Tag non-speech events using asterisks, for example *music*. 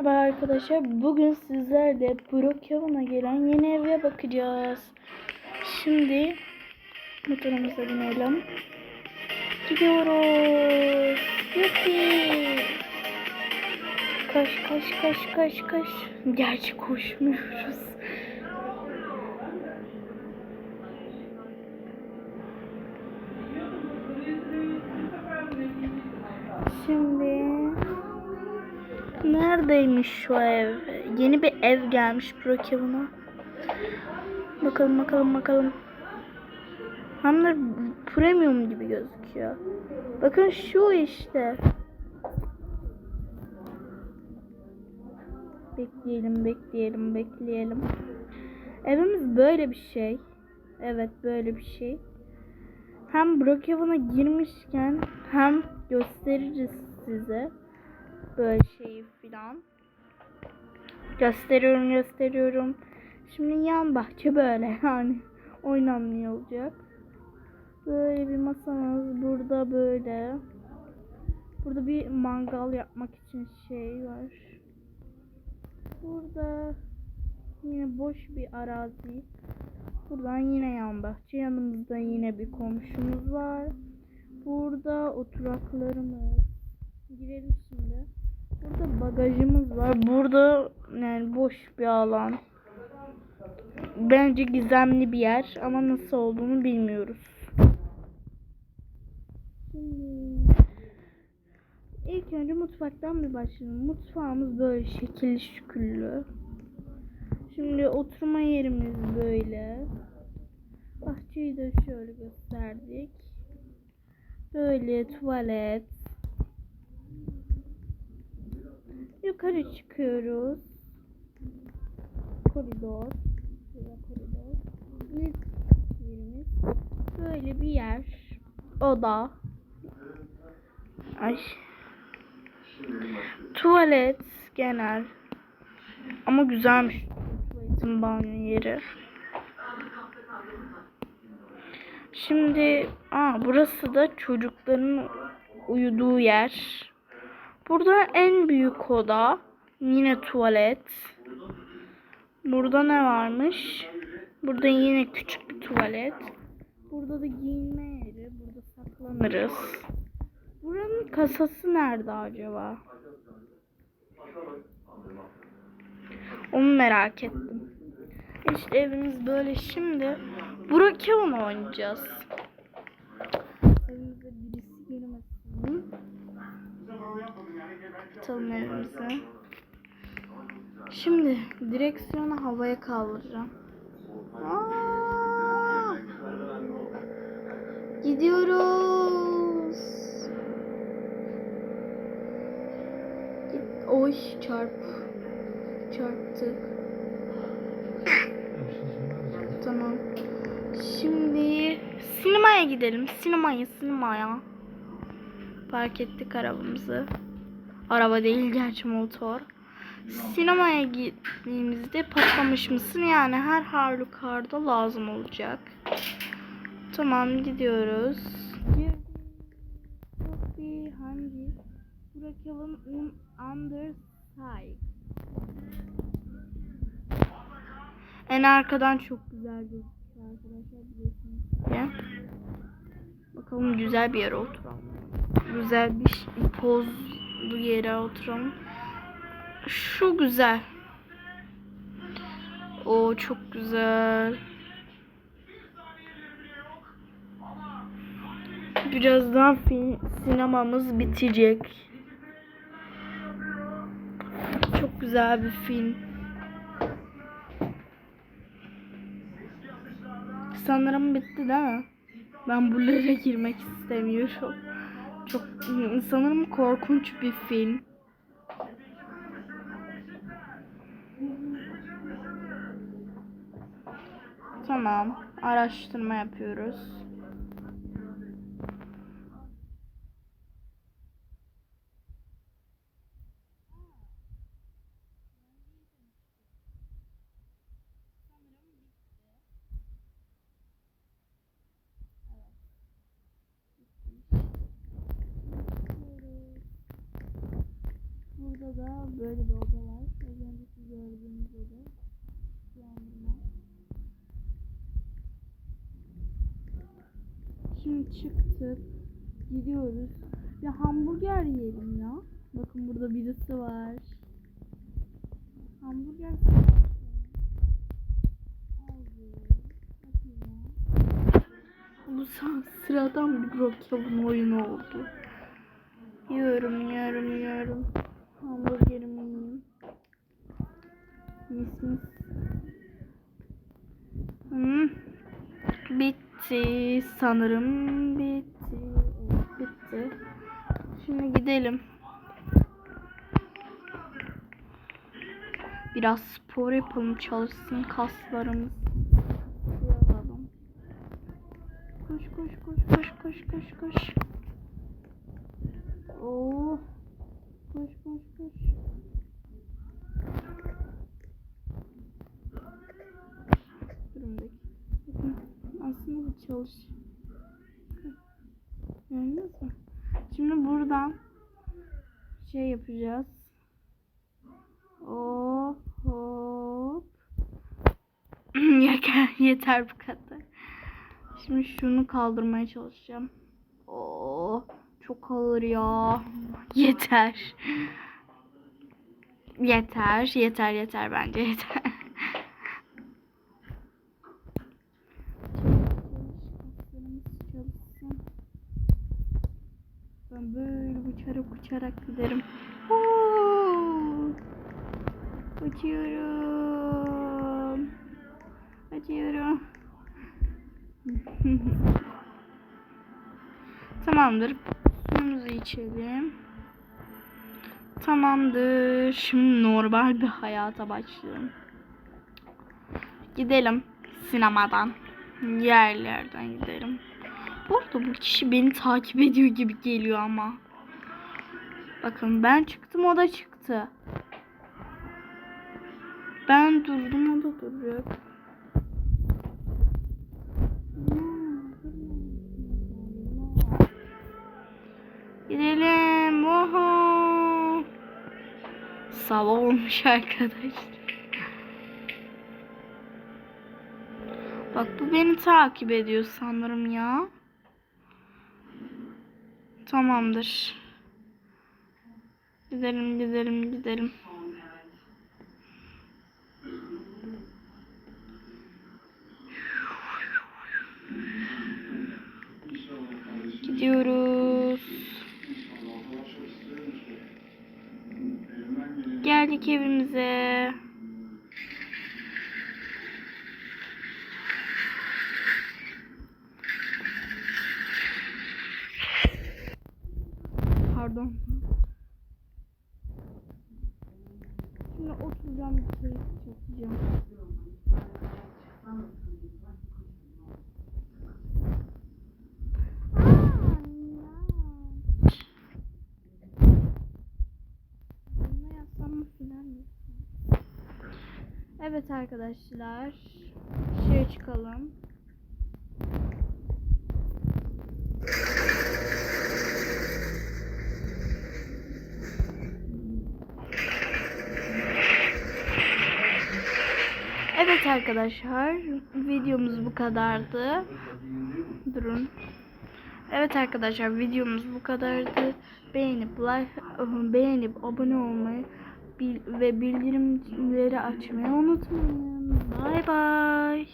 Merhaba arkadaşlar. Bugün sizlerle Brookhaven'a gelen yeni eve bakacağız. Şimdi motorumuza binelim. Gidiyoruz. Yuppi. Koş koş koş koş koş. Gerçi koşmuyoruz. Şimdi Neredeymiş şu ev? Yeni bir ev gelmiş Brookhaven'a. Bakalım bakalım bakalım. Hem de premium gibi gözüküyor. Bakın şu işte. Bekleyelim bekleyelim bekleyelim. Evimiz böyle bir şey. Evet böyle bir şey. Hem Brookhaven'a girmişken hem gösteririz size böyle şeyi filan. Gösteriyorum gösteriyorum. Şimdi yan bahçe böyle *laughs* yani oynanmıyor olacak. Böyle bir masamız burada böyle. Burada bir mangal yapmak için şey var. Burada yine boş bir arazi. Buradan yine yan bahçe. Yanımızda yine bir komşumuz var. Burada oturaklarımız. Girelim şimdi. Burada bagajımız var. Burada yani boş bir alan. Bence gizemli bir yer ama nasıl olduğunu bilmiyoruz. İlk önce mutfaktan bir başlayalım. Mutfağımız böyle şekilli şüküllü. Şimdi oturma yerimiz böyle. Bahçeyi de şöyle gösterdik. Böyle tuvalet, Yukarı çıkıyoruz. Koridor. Koridor. İlk yerimiz böyle bir yer. Oda. Ay. Tuvalet genel. Ama güzelmiş. Tuvaletin banyo yeri. Şimdi aa, burası da çocukların uyuduğu yer. Burada en büyük oda. Yine tuvalet. Burada ne varmış? Burada yine küçük bir tuvalet. Burada da giyinme yeri. Burada saklanırız. Buranın kasası nerede acaba? Onu merak ettim. İşte evimiz böyle şimdi. Brookhaven oynayacağız. Evimize birisi girmesin. Atalım evimize. Şimdi direksiyonu havaya kaldıracağım. Aa! Gidiyoruz. Git. Oy çarp. Çarptık. Tamam. Şimdi sinemaya gidelim. Sinemaya, sinemaya. Park ettik arabamızı. Araba değil gerçi motor. Sinemaya gittiğimizde patlamış mısın? Yani her halükarda lazım olacak. Tamam gidiyoruz. Bir hangi? Bırakalım un under side. En arkadan çok güzel gözüküyor arkadaşlar biliyorsunuz diye. Bakalım güzel bir yere oturalım. Güzel bir, bir pozlu yere oturalım. Şu güzel. O çok güzel. Birazdan film, sinemamız bitecek. Çok güzel bir film. Sanırım bitti değil mi? Ben buralara girmek istemiyorum. Çok sanırım korkunç bir film. Tamam. Araştırma yapıyoruz. burada böyle bir oda var. Az önceki gördüğünüz oda. Yandırma. Şimdi çıktık. Gidiyoruz. Ya hamburger yiyelim ya. Bakın burada birisi var. Hamburger Bu sıradan bir Brock oyunu oldu. Yiyorum, yiyorum, yiyorum. Hamburgerimi yiyeyim. Mis mis. Hmm. Bitti sanırım. Bitti. Bitti. Şimdi gidelim. Biraz spor yapalım çalışsın kaslarımız. Yapalım. Koş koş koş koş koş koş koş. Oo. Koş koş koş. Bakın aslında bu çalış. Gördünüz mü? Şimdi buradan şey yapacağız. Hop hop. *clears throat* yeter, yeter bu kadar. Şimdi şunu kaldırmaya çalışacağım. Oo, çok ağır ya. Yeter. Yeter, yeter, yeter bence yeter. Ben böyle uçarak uçarak giderim. Uçuyorum. Uçuyorum. *laughs* Tamamdır. Suyumuzu içelim. Tamamdır. Şimdi normal bir hayata başlayalım. Gidelim sinemadan. Yerlerden gidelim. Bu arada bu kişi beni takip ediyor gibi geliyor ama. Bakın ben çıktım o da çıktı. Ben durdum o da duracak. Gidelim. Sabah olmuş arkadaşlar. Bak bu beni takip ediyor sanırım ya. Tamamdır. Gidelim gidelim gidelim. Gidiyoruz. Geldik evimize. Pardon. Şimdi oturacağım bir keyif çekeceğim. Evet arkadaşlar. Şuraya çıkalım. Evet arkadaşlar, videomuz bu kadardı. Durun. Evet arkadaşlar, videomuz bu kadardı. Beğenip like beğenip abone olmayı ve bildirimleri açmayı unutmayın. Bay bay.